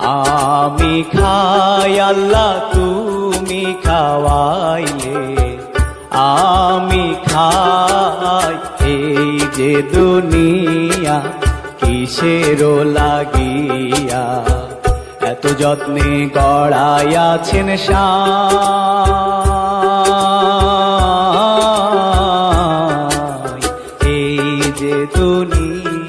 আমি খাই আল্লাহ, তুমি খাওয়াইলে। আমি খাই এই যে দুনিয়া, কিসের লাগিয়া? এত যত্নে গড়াই আছেন এই যে দুনিয়া